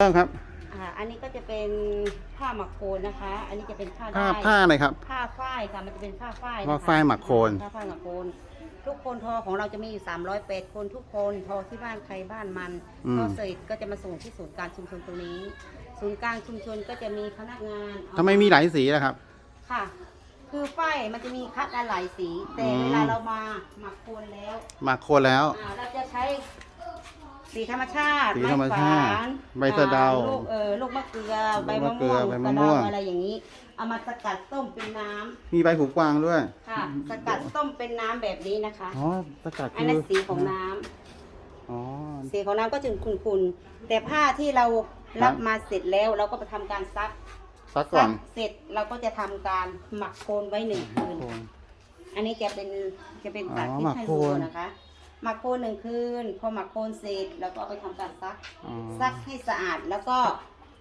เริ่มครับอ่าอันนี้ก็จะเป็นผ้าหมักโคนนะคะ อันนี้จะเป็นผ้าผ้าได้ผ้าอะไรครับ ผ้าฝ้ายค่ะมันจะเป็นผ้าฝ้ายนะคะผ้าฝ้ายหมักโคน ผ้าฝ้ายหมักโคนทุกคนทอของเราจะมีอยู่300เป็ดคนทุกคนทอที่บ้านใครบ้านมันอืม ทอเสร็จก็จะมาส่งที่ศูนย์การชุมชนตรงนี้ ศูนย์กลางชุมชนก็จะมีพนักงานเอา ทำไมมีหลายสีล่ะครับ ค่ะ คือฝ้ายมันจะมีคัดหลายสี แต่อืม เวลาเรามาหมักโคนแล้วหมักโคนแล้ว อ่าเราจะใช้ สีธรรมชาติสีธรรมชาติไฝนใบสะเดาอ่ลูกเออลูกมะเกลือใบลูกมะมะเกลืม่วองใบกมะระม่เดาวงอะไรอย่างนี้ เอามาสกัดต้มเป็นน้ำมีใบหูกวางด้วย ค่ะ สกัดต้มเป็นน้ำแบบนี้นะคะ อ๋อ สกัดอันคืนั้นอสีของน้ำอ๋อ สีของน้ำก็จึงขุ่นๆ แต่ผ้าที่เรารับมาเสร็จแล้วเราก็ไปทำการซัก ซักก่อน เสร็จเราก็จะทำการหมักโคนไว้หนึ่งคืนโคนอันนี้จะเป็นจะเป็นตัดอ๋อที่หมักให้โคดูนนะคะ หมักโคนหนึ่งคืน พอหมักโคนเสร็จเราก็เอาไปทำการซัก อ๋อซักให้สะอาดแล้วก็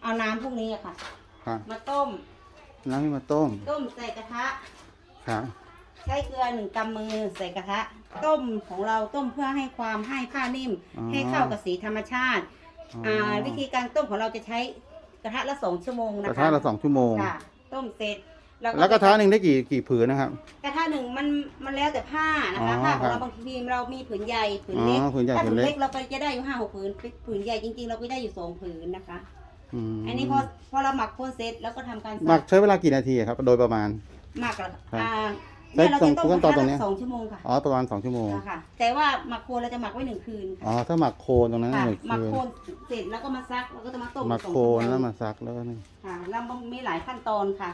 เอาน้ำพวกนี้อะค่ะ ครับมาต้ม น้ำให้มาต้มต้มใส่กระทะ ครับใช้เกลือหนึ่งกำมือใส่กระทะ ต้มของเราต้มเพื่อให้ความให้ผ้านิ่มอ๋อให้เข้ากับสีธรรมชาติอ๋ออ่าวิธีการต้มของเราจะใช้กระทะละสองชั่วโมงกนะคะระทะละสองชั่วโมง ค่ะต้มเสร็จเรา แล้วกระทะหนึ่งได้กี่กี่ผืนนะครับ กระทะหนึ่งมันมันแล้วแต่ผ้านะคะอ๋อผ้าของครัเราบบางทีเรามีผืนใหญ่ผืนเล็กอ๋อผืนใหญ่ถ้าผืผืนนเล็เล็กกเราก็จะได้อยู่ห้าหกผืนผืนใหญ่จริงๆ เราก็ได้อยู่สองผืนนะคะมอันนี้พอพอเราหมักโคนเสร็จแล้วก็ทำการหมัซักใช้เวลากี่นาทีครับ โดยประมาณหมักแล้วครับอ่าได้เนี่ยเราจะต้มขั้นตอนตรงเนี้ยกะทะละสองชั่วโมงค่ะอ๋อประมาณสองชั่วโมงค่ะแต่ว่าหมักโคนเราจะหมักไว้หนึ่งคืนอ๋อถ้าหมักโคนตรงนั้นค่ะหนึ่งหมักคืนโคนเสร็จแล้วก็มาซักแล้วก็จะมาต้มหมักสองโคชั่วนโงแล้วมาซักแล้วก็นี่ค่ะแล้วมันมีหลายขั้นตอนค่ะ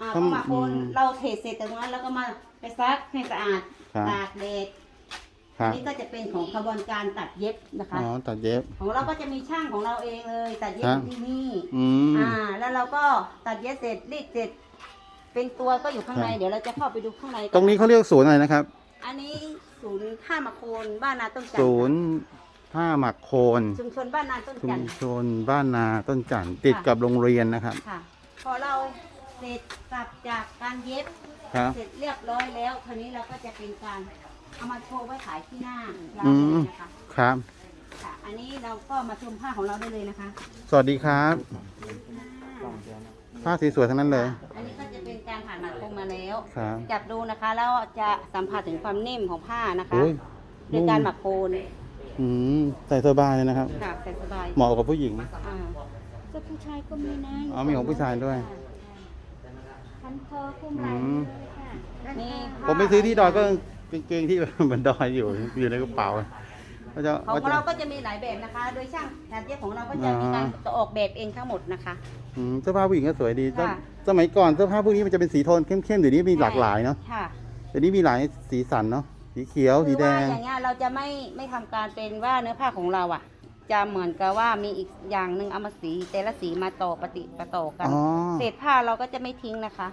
อ่าต้พองอหมักโคนอืมเราเทเสร็จจากนั้นแล้วก็มาไปซักให้สะอาดครับ ตากแดดครัอับนนี้ก็จะเป็นของกระบวนการตัดเย็บนะคะ อ๋อตัดเย็บ ของเราก็จะมีช่างของเราเองเลย ตัดเย็บครับ ที่นี่ อืม อ่า แล้วเราก็ตัดเย็บเสร็จรีดเสร็จ เป็นตัวก็อยู่ข้างในครับ เดี๋ยวเราจะเข้าไปดูข้างในกัตรงนี้เขาเรียกศูนย์อะไรนะครับ อันนี้ศูนย์ท่ามาโคนบ้านนาต้นจันทศูร์นย์ผ้าหมักโคนชุมชนบ้านนาต้นชุจัมนทร์ ชนบ้านนาต้นจันทร์ติดกับโรงเรียนนะครับ ค่ะ พอเรา เสร็จกลับจากการเย็บ ครับ เสร็จเรียบร้อยแล้วคราวนี้เราก็จะเป็นการเอามาโชว์ไว้ขายที่หน้าร้านอืเลมยนะคะครับ ค่ะ อันนี้เราก็มาชมผ้าของเราได้เลยนะคะสวัสดีครับ ผ้าสีสวยทั้งนั้นเลย อันนี้ก็จะเป็นการผ่านหมักโคงมาแล้ว ครับ จับดูนะคะแล้วจะสัมผัสถึงความนิ่มของผ้านะคะโอ้ยโดยการหมักโคนอืมใส่สบายเลยนะครับ ค่ะใส่สบายเหมาะกับผู้หญิง อ่าก็ผู้ชายก็มีนะอ๋อมีของผู้ชายด้วย พันคอคุ้มไหล่อืมเลยค่ะนี่ผ้าผมไปซื้อที่ดอยก็กางเกงที่บนดอยอยู่อยู่ในกระเป๋าก็จะของก็จะ เราก็จะมีหลายแบบนะคะ โดยช่างงานเย็บของเราก็จะมีการอ่าจะออกแบบเองทั้งหมดนะคะ อืมเสื้อผ้าผู้หญิงก็สวยดีค่ะ สมัยก่อนเสื้อผ้าพวกนี้มันจะเป็นสีโทนเข้มๆเดี๋ยวนี้มีหลากหลายเนาะค่ะ เดี๋ยวนี้มีหลายสีสันเนาะสีเขียวสีคือแดว่างอย่างเงี้ยเราจะไม่ไม่ทำการเป็นว่าเนื้อผ้าของเราอะ จะเหมือนกับว่ามีอีกอย่างหนึ่งเอามาสีแต่ละสีมาต่อปฏิปต่อกัน อ๋อ เศษผ้าเราก็จะไม่ทิ้งนะคะ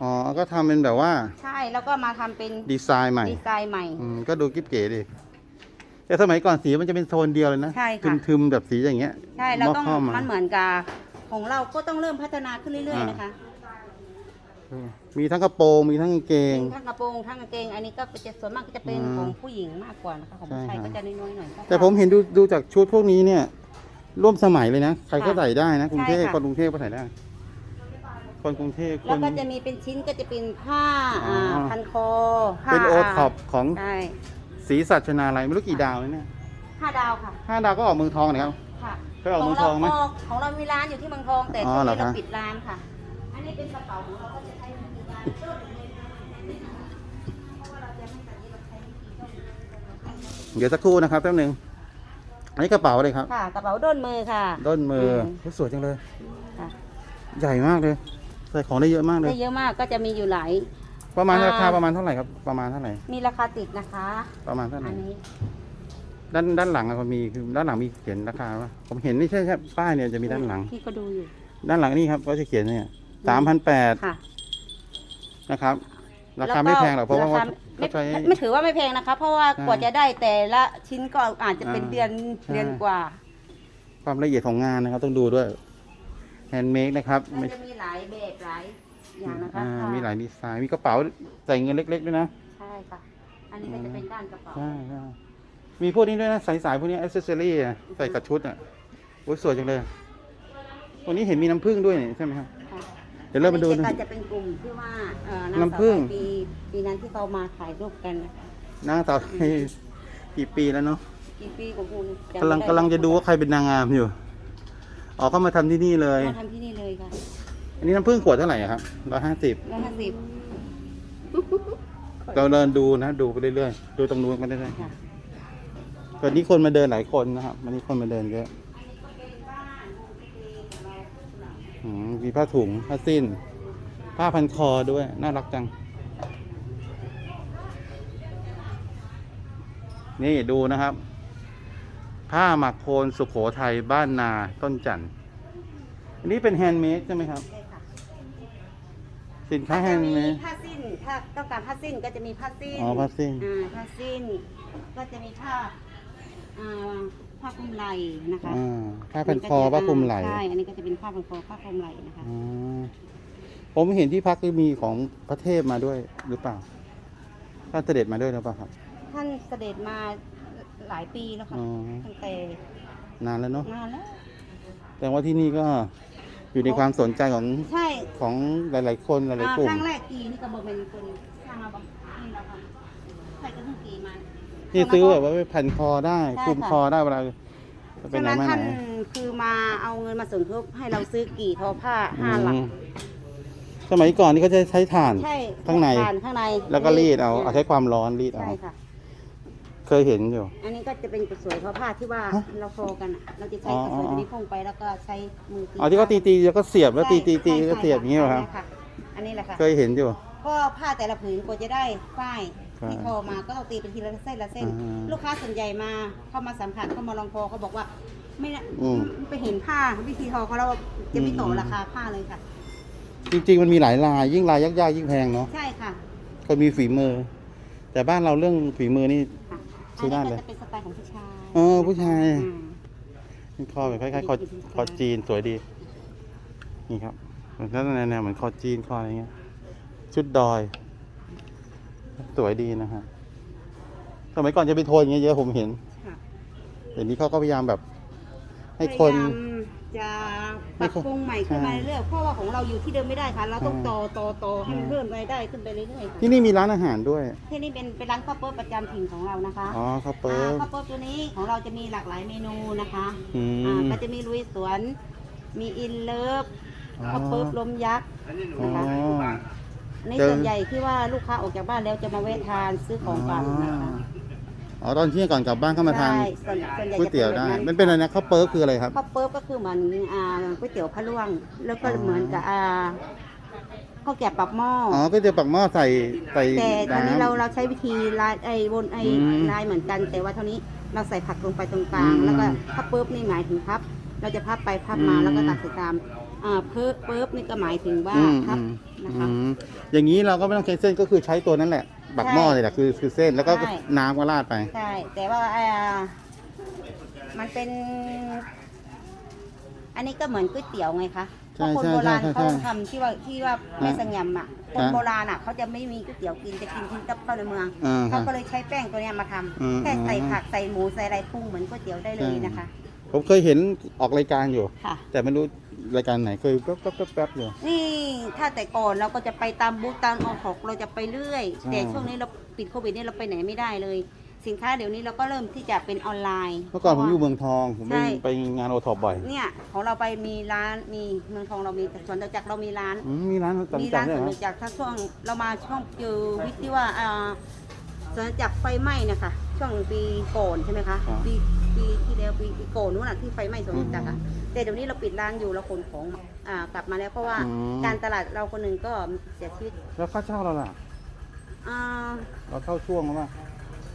อ๋อ ก็ทำเป็นแบบว่าใช่แล้วก็มาทำเป็นดีไซน์ใหม่ ดีไซน์ใหม่ อืม ก็ดูกิ๊บเก๋ดี แต่สมัยก่อนสีมันจะเป็นโซนเดียวเลยนะใช่ค่ะ ทึมๆแบบสีอย่างเงี้ยใช่เราต้องเข้ามามันเหมือนกับของเราก็ต้องเริ่มพัฒนาขึ้นเรื่อยอ่าๆนะคะ มีทั้งกระโปรงมีทั้งกางเกง ทั้งกระโปรงทั้งกางเกง อันนี้ก็จะส่วนมากก็จะเป็นอืมของผู้หญิงมากกว่านะคะของผู้ใช่ชายครับก็จะน้อยๆหน่อยแต่ผมเห็นดูดูจากชุดพวกนี้เนี่ย ร่วมสมัยเลยนะ ใครก็ค่ะใส่ได้นะกรุงเทพใช่ค่ะ คนกรุงเทพก็ใส่ได้ คนกรุงเทพคแล้วน ก็จะมีเป็นชิ้นก็จะเป็นผ้าอ๋ออ่าพันคอผ้าเป็นโอท็อปของใช่ศรีสัชนาลัยไม่รู้กี่ดาวเลยเนี่ยห้าดาวค่ะห้าดาวก็ออกเมืองทองนะครับ ค่ะเคยออกเมืองทองไหมเราของเรามีร้านอยู่ที่เมืองทองแต่อ๋อช่วงเหรอนี้เราคะ ปิดร้านค่ะ อันนี้เป็นกระเป๋าของเราก็จะใช้วิธีการ เพราะว่าเราจะไม่ตัดนี้เราใช้วิธีต้องเดี๋ยวสักครู่นะครับแป๊บหนึงอันนี้กระเป๋าเลยครับ ค่ะกระเป๋าด้นมือค่ะด้นมือมโอ้ยสวยจังเลย ค่ะใหญ่มากเลยใส่ของได้เยอะมากเลย ได้เยอะมากก็จะมีอยู่หลาย ประมาณอ่า ราคาประมาณเท่าไหร่ครับ ประมาณเท่าไหร่ มีราคาติดนะคะ ประมาณเท่าไหร่ อันนี้ด้านด้านหลังอะมันมีคือด้านหลังมีเขียนราคาป่ะผมเห็นไม่ใช่แค่ป้ายเนี่ยจะมีด้านหลัง พี่ก็ดูอยู่ ด้านหลังนี่ครับก็จะเขียนเนี่ยสามพันแปดค่ะ นะครับ ราคาล้วไม่แพงหรอกเพราะว่าคไม่เขาใช้ไม่ไม่ถือว่าไม่แพงนะคะ เพราะว่าใช่กว่าจะได้แต่ละชิ้นก็อาจจะเป็นอ่าเดือนใช่ เดือนกว่าความละเอียดของงานนะครับ ต้องดูด้วยแฮนด์เมดนะครับมันไม่จะมีหลายแบบหลายอย่างนะคะอ่าค่ะมีหลายดีไซน์มีกระเป๋าใส่เงินเล็ก ๆ ด้วยนะ ใช่ค่ะ อันนี้ก็จะเป็นด้านกระเป๋าใช่ใช่มีพวกนี้ด้วยนะสายๆพวกนี้อ c เซสซอรี่ใส่กับชุดอะโอ้ยสวยจังเลยคตรงนี้เห็นมีน้ำผึ้งด้วยนี่ใช่ไหมครับค่ะ เดี๋ยวเรามาดูอันนะนี้จะเป็นกลุ่มที่ว่าเอ่อนางน้ำผึ้งสาวไทยปีปีนั้นที่เขามาถ่ายรูปกันนะคะนางสาวไทยกี่ปีแล้วเนาะกี่ปีของคุณจำกำลังไม่ไกำลังจะดูว่าใครเป็นนางงามอยู่อ๋อก็มาทำที่นี่เลย มาทำที่นี่เลยค่ะอันนี้น้ำผึ้งขวดเท่าไหร่อะครับร้อยห้าสิบร้อยห้าสิบเราเดินดูนะ ดูไปเรื่อยๆ ดูตรงนู้นไปเรื่อยค่ะๆวันนี้คนมาเดินหลายคนนะครับวันนี้คนมาเดินเยอะอื มมีผ้าถุง ผ้าสิ้น ผ้าพันคอด้วย น่ารักจัง นี่ดูนะครับ ผ้าหมักโคนสุขโขทัยบ้านนาต้นจันทร์อันนี้เป็นแฮนด์เมดใช่ไหมครับใช่ค่ะสินค้าแฮจะนด์มีเมด ผ้าสิ้น ถ้าต้องการผ้าสิ้นก็จะมีผ้าสิ้นอ๋อผ้าสิ้น อ่า ผ้าสิ้น ก็จะมีผ้า อ่า ผ้าคลุมไหล่นะคะอ่าผ้าพันคอผ้าคลุมไหล่ใช่อันนี้ก็จะเป็นผ้าพันคอผ้าคลุมไหล่นะคะอ๋อผมเห็นที่พักก็มีของพระเทพมาด้วยหรือเปล่าท่านเสด็จมาด้วยหรือเปล่าครับ ท่านเสด็จมาหลายปีแล้วค่ะอ๋อ ตั้งแต่นานแล้วเนาะนานแล้ว แต่ว่าที่นี่ก็อยู่ในความสนใจของใช่ของหลาย ๆ คนหลาย อ่าๆ กลุ่คมรั้งแรกกีนี่ก็บอกเป็นคนสร้างมาบอกนี่แล้วค่ะใครก็เพิ่งกีมา นี่ซื้อแบบว่าไปพันคอได้ใช่คลุมค่ะ คอได้เวลาจะไปฉะไหนนั้นมาท่านไหนคือมาเอาเงินมาสมทบให้เราซื้อกี่ทอผ้าห้าหลักอืมสมัยก่อนนี่เขาจะใช้ถ่าน ใช่ข้างในทานข้างในแล้วก็รีดเอาเอาใช้ความร้อนรีดเอา ใช่ค่ะ เคยเห็นอยู่ อันนี้ก็จะเป็นกระสวยทอผ้าที่ว่าฮะเราโฟกันอะเราจะใช้อ๋อกระสวยอ๋อ ตัวนี้พุ่งไปแล้วก็ใช้มือตีอ๋อที่เขาตีตีๆแล้วก็เสียบแล้วตีตีตีใช่แล้วก็เสียบอย่างนี้เหรอครับ ใช่ะอันนี้แหละค่ะ เคยเห็นอยู่ ก็ผ้าแต่ละผืนกว่าจะได้ฝ้าย ครับที่ทอมาก็ต้องตีเป็นทีละเส้นละเส้น อ่าลูกค้าส่วนใหญ่มาเข้ามาสัมผัสเข้ามาลองทอเขาบอกว่า ไม่นะอืมไปเห็นผ้าวิธีทอเขาแล้วจะไม่ต่ออม ราคาผ้าเลยค่ะ จริง ๆ มันมีหลายลายยิ่งลายยากๆยิ่งแพงเนาะใช่ค่ะคนมีฝีมือ แต่บ้านเราเรื่องฝีมือนี่ ค่ะซื้อได้เลยนนี้ก็จะเป็นสไตล์ของผู้ชายเออผู้ชายอืมเป็นคอแบบคล้ายๆคอคอจีนสวยดี นี่ครับมันก็แนวๆเหมือนคอจีนคออะไรเงี้ยชุดดอย สวยดีนะฮะสมัยก่อนจะเป็นโทนอย่างเงี้ยเยอะผมเห็นค่ะเดี๋ยวนี้เขาก็พยายามแบบ ให้คน พยายามจะปรับปรุงใหม่ขึ้นมาเรื่อยๆเพราะว่าของเราอยู่ที่เดิมไม่ได้ค่ะ เราต้องอ่าต่อต่อต่อให้มันเพิ่มรายได้ขึ้นไปเรื่อยๆค่ะที่นี่มีร้านอาหารด้วย ที่นี่เป็นเป็นร้านข้าวเปิ๊บประจำถิ่นของเรานะคะอ๋อข้าวเปิ๊อ่าบข้าวเปิ๊บตัวนี้ของเราจะมีหลากหลายเมนูนะคะอือ่ามก็จะมีลุยสวน มีอินเลิฟอ๋อข้าวเปิ๊บลมยักษ์ อ๋อนะคะ ในเจอส่วนใหญ่ที่ว่าลูกค้าออกจากบ้านแล้วจะมาแวะทานซื้อของฝากนะคะอ๋อตอนเที่ยงก่อนกลับบ้านก็มาทานใช่ส่วนส่วนใหญ่ก๋วยจะเตี๋ยวแบบได้นั้นมันเป็นอะไรนะข้าวเปิ๊บคืออะไรครับ ข้าวเปิ๊บก็คือเหมือนอ่าก๋วยเตี๋ยวพะล่วง แล้วก็อ๋อเหมือนกับอ่าข้าวแกงปักหม้อออ๋อก๋วยเตี๋ยวปักหม้อใส่ใส่แต่ตอนนี้เราน้ำ เราใช้วิธีลายไอ้บนไอ้อืมลายเหมือนกัน แต่ว่าเท่านี้เราใส่ผักลงไปตรงกลาง อืมแล้วก็ข้าวเปิ๊บนี่หมายถึงพับ เราจะพับไปพับมาอืม แล้วก็ตักใส่ตาม อ่าเพิ่มเปิ๊บนี่ก็หมายถึงว่าอืมพับอืมนะคะ อืมอย่างนี้เราก็ไม่ต้องใช้เส้นก็คือใช้ตัวนั้นแหละบักหม้อใช่เลยแหละคือคือเส้นแล้วก็ใช่ น้ำก็ราดไป ใช่ แต่ว่าอ่ามันเป็น อันนี้ก็เหมือนก๋วยเตี๋ยวไงคะเพใช่ราะคนใช่โบราณใช่ใช่เขาทำที่ว่าที่ว่าแม่ฮะสังยำอะ คนฮะโบราณอะเขาจะไม่มีก๋วยเตี๋ยวกินจะกินที่กับข้าวในเมืองอ่าเขาฮะก็เลยใช้แป้งตัวเนี้ยมาทำอืมแค่ใส่อืมผักใส่หมูใส่อะไรปรุงเหมือนก๋วยเตี๋ยวได้เลยใช่ นะคะ ผมเคยเห็นออกรายการอยู่ ค่ะ แต่ไม่รู้ รายการไหนเคยแป๊บแป๊บแป๊บแป๊บอยู่นี่ถ้าแต่ก่อนเราก็จะไปตามบูธตามออหกเราจะไปเรื่อย ใช่ แต่ช่วงนี้เราปิดโควิดเนี่ยเราไปไหนไม่ได้เลย สินค้าเดี๋ยวนี้เราก็เริ่มที่จะเป็นออนไลน์ เมื่อก่อนผมพราะว่าอยู่เมืองทองผมไปใช่ ไปงานโอท็อปบ่อยเนี่ยของเราไปมีร้านมีเมืองทองเรามีสวนจตุจักรเรามีร้าน อืมมีร้านมีจำร้านจำได้สวนไหมจตุจักรถ้าช่วงเรามาช่วงเจอวิกที่ว่าอ่าสวนจตุจักรไฟไหม้นะคะช่วงปีก่อนใช่ไหมคะปีปีที่แล้วปีปีก่อนนู้นน่ะที่ไฟไหม้สวนจตุจักรอะ แต่เดี๋ยวนี้เราปิดร้านอยู่เราขนของอ่ากลับมาแล้วเพราะว่าอืม การตลาดเราคนหนึ่งก็เสียชีวิตแล้วค่าเช่าเราล่ะ อ่าเราเข้าช่วงแล้วป่ะ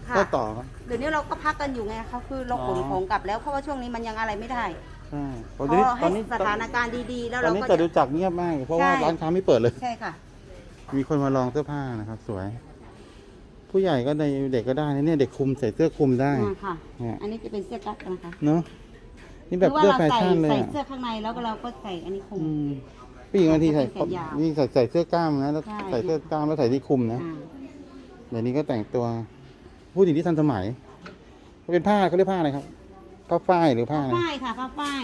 ค่ะก็ต่อไหม เดี๋ยวนี้เราก็พักกันอยู่ไงเขาคือเราขนอ๋อ ของกลับแล้วเพราะว่าช่วงนี้มันยังอะไรไม่ได้ใช่พตอนนี้อตให้อนนี้สถานการณ์ดีๆ แล้วตอเรานนี้ก็จะจะดูจักรเงียบมาก เพราะว่าใช่ ร้านค้าไม่เปิดเลย ใช่ค่ะ มีคนมาลองเสื้อผ้านะครับ สวย ผู้ใหญ่ก็ในเด็กก็ได้นะเนี่ยเด็กคุมใส่เสื้อคลุมได้อ่าค่ะ เนี่ย อันนี้จะเป็นเสื้อกั๊กนะคะ เนาะ นี่แบบหรืว่าเสื้อเราแฟใส่ชั่นเลยใส่อะเสื้อข้างในแล้วก็เราก็ใส่อันนี้คลุม อืมผู้หญิงบางทีใส่เป็นแขนยาวนี่ใส่ใส่เสื้อกล้ามนะแล้วใช่ ใส่เสื้อกล้ามแล้วใส่ที่คลุมนะ อ่าเดี๋ยวนี้ก็แต่งตัวผู้หญิงที่ทันสมัยเขาเป็นผ้าเขาเรียกผ้าอะไรครับผ้าฝ้ายหรือผ้าผ้าอะไรฝ้ายค่ะผ้าฝ้าย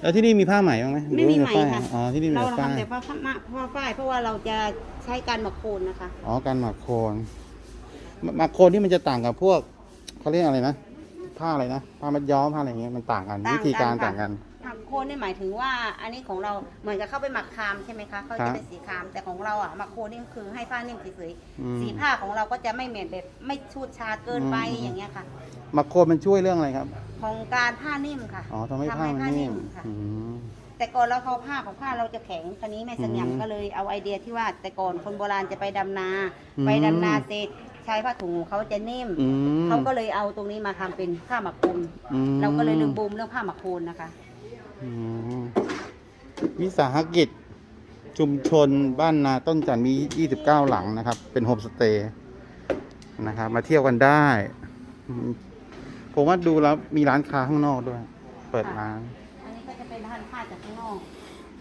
แล้วที่นี่มีผ้าไหมบ้างไหมไม่มีรือไหมว่าแต่ค่ะฝ้ายอ๋อที่นี่มีเราแต่ฝ้ายทำแต่ผ้าผ้าผ้าฝ้าย เพราะว่าเราจะใช้การหมักโคลนนะคะ อ๋อการหมักโคลนหมหมักโคลนที่มันจะต่างกับพวกเขาเรียกอะไรนะ ผ้าอะไรนะผ้ามัดย้อมผ้าอะไรอย่างเงี้ยมันต่างกัน ต่างกันวิธีการค่ะ ต่างกัน หมักโคลนนี่หมายถึงว่า อันนี้ของเราเหมือนกับเข้าไปหมักคามใช่ไหมคะเขาครัจะบเป็นสีคาม แต่ของเราอะหมักโคลนนี่คือให้ผ้านิ่มเฉยอืมๆสีผ้าของเราก็จะไม่เหม็นแบบไม่ชูดชาดเกินไปอืม อย่างเงี้ยค่ะหมักโคลนมันช่วยเรื่องอะไรครับของการผ้านิ่มค่ะอ๋อทำให้ผ้ามันนิ่มค่ะอืม แต่ก่อนเราทอผ้าของผ้าเราจะแข็งคันนี้แม่เสงี่ยมอืมก็เลยเอาไอเดียที่ว่าแต่ก่อนคนโบราณจะไปดำนา อืม ไปดำนาเสร็จ ใช้ผ้าถุงของเขาจะนิ่มอืม เขาก็เลยเอาตรงนี้มาทำเป็นผ้าหมักโคลนอืม เราก็เลยลืมบูมเรื่องผ้าหมักโคลนนะคะ อืมวิสาหกิจชุมชนบ้านนาต้นจันทร์มี 29 หลังนะครับ เป็นโฮมสเตย์นะครับ มาเที่ยวกันได้อืมผมว่าดูแล้วมีร้านค้าข้างนอกด้วย เปิดร้าน อันนี้ก็จะเป็นผ้าผ้าจากข้างนอก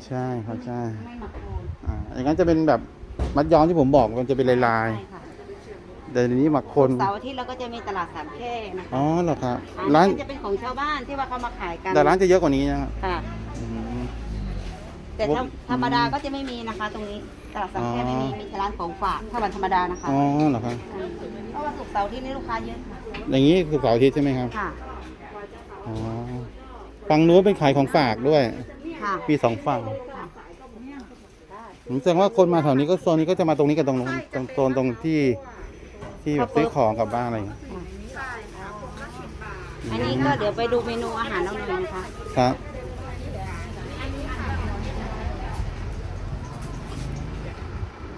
ใช่ครับใช่ไม่หมักโคลนอ่าอย่างนั้นจะเป็นแบบมัดย้อมที่ผมบอกมันจะเป็นลายใช่ค่ะๆ แต่ทีนี้หมักคนเสาร์อาทิตย์เราก็จะมีตลาดสามแคร่นะคะอ๋อเหรอครับอันร้านนี้ก็จะเป็นของชาวบ้านที่ว่าเขามาขายกันแต่ร้านจะเยอะกว่านี้นะครับค่ะ อืม แต่ถ้าอืมธรรมดาก็จะไม่มีนะคะ ตรงนี้ตลาดสามแคร่อ๋อไม่มีมีแต่ร้านของฝากถ้าวันธรรมดานะคะอ๋อเหรอครับเพราะว่าศุกร์เสาร์อาที่นี่ลูกค้าเยอะค่ะอย่างนี้คือเสาร์อาทิตย์ใช่ไหมครับค่ะอ๋อฝั่งนู้นเป็นขายของฝากด้วย ค่ะมีสองฝั่งผมแสดงว่าคนมาแถวนี้ก็โซนนี้ก็จะมาตรงนี้กับตรงนู้นตรงโซนตรงที่ ที่แบบซื้อของกลับบ้านอะไรอย่างเงี้ยอันนี้ก็เดี๋ยวไปดูเมนูอาหารเราหน่อยนะคะครับ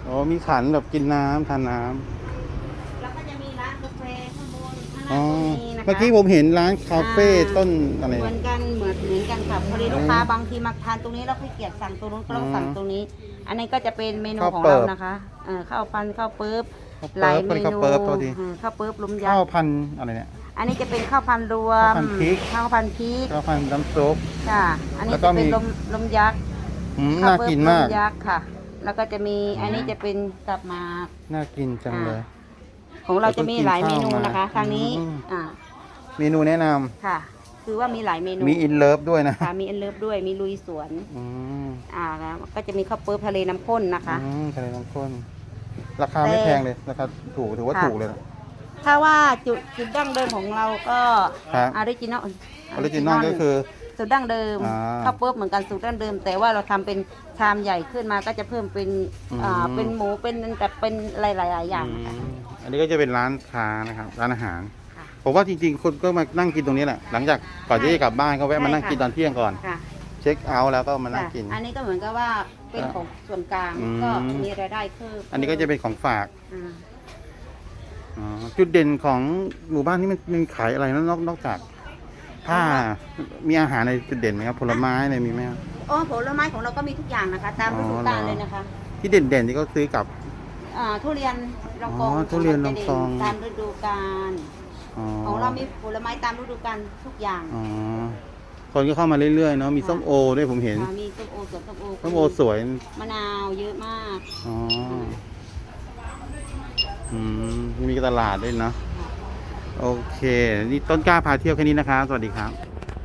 โอ้มีขันแบบกินน้ำทานน้ำแล้วก็จะมีร้านกาแฟข้างบนข้างอ๋อล่างก็มีนะคะ เมื่อกี้ผมเห็นร้านคาเฟ่ต้นอะไร เหมือนกันเหมือนเหมือนกันค่ะพอดีลูกค้าบางทีมาทานตรงนี้แล้วขี้เกียจสั่งตรงนู้นก็ต้องสั่งตรงนี้ อันนี้ก็จะเป็นเมนูของเรานะคะเออข้าวพันข้าวเปิ๊บข้าว หลายเปิ๊บเมข้าวนูเปิ๊บตัวทีอืมข้าวเปิ๊บลุมยัข้าวกษ์พันธุ์อะไรเนี่ย อันนี้จะเป็นข้าวพันรวมข้าวพันพริก ข้าวพันพริกข้าวพันธุ์น้ำซุป ค่ะ อันนี้แล้วก็จะเป็นมีลมลมยักษ์อืมข้าวน่าเปิ๊บกินลมากมยักษ์ค่ะ แล้วก็จะมีอันนี้จะเป็นกับหมาก น่ากินจังเลย ของเราจะมีหลายเมนูนะคะเพิ่งกินข้าวมาทางนี้อืม อ่าเมนูแนะนำค่ะ คือว่ามีหลายเมนูมีอินเลิฟด้วยนะค่ะมีเอ็นเลิฟด้วยมีลุยสวน อืมอ่าก็จะมีข้าวเปิ๊บทะเลน้ำข้นนะคะ อืมทะเลน้ำข้น ราคาไม่แต่แพงเลยราคาถูกถือว่าค่ะ ถูกเลยนะ ถ้าว่าจุดจุดดั้งเดิมของเราก็ครับ ออริจินอล ออริจินอลก็คือ สูตรดั้งเดิมอ่าข้าวเปิ๊บเหมือนกันสูตรดั้งเดิม แต่ว่าเราทำเป็นชามใหญ่ขึ้นมาก็จะเพิ่มเป็นอืมอ่าเป็นหมูเป็นแต่เป็นหลาย ๆอย่างอืค่ะมอันนี้ก็จะเป็นร้านค้านะครับร้านอาหาร ค่ะผมว่าจริงๆคนก็มานั่งกินตรงนี้แหละหลังจากก่อนที่จะกลับบ้านก็แวะมานั่งใช่ค่ะกินตอนเที่ยงก่อน ค่ะเช็คเอาท์แล้วก็มานั่งกิน อันนี้ก็เหมือนกับว่า เป็นอ่าของส่วนกลางอืม ก็มีรายได้เพิ่มอันนี้ก็จะเป็นของฝากอ่าอ๋อจุดเด่นของหมู่บ้านนี้มันมันขายอะไรนะนอกนอกจากผ้ามีอาหารในจุดเด่นไหมครับผลไม้อะไรมีไหมครับ อ๋อผลไม้ของเราก็มีทุกอย่างนะคะ ตามฤดูกาลเลยนะคะที่เด่นๆที่เขาซื้อกลับ อ่าทุเรียนลองกองอ๋อทุเรียนลองกอง ตามฤดูกาลอ๋อของเรามีผลไม้ตามฤดูกาลทุกอย่าง อ๋อ คนก็เข้ามาเรื่อยๆเนาะมีส้มโอด้วยผมเห็นอ่ามีส้มโอสวนส้มโอส้มโอสวย มะนาวเยอะมากอ๋อ อืมมีตลาดด้วยเนาะ โอเค นี่ต้นกล้าพาเที่ยวแค่นี้นะครับ สวัสดีครับ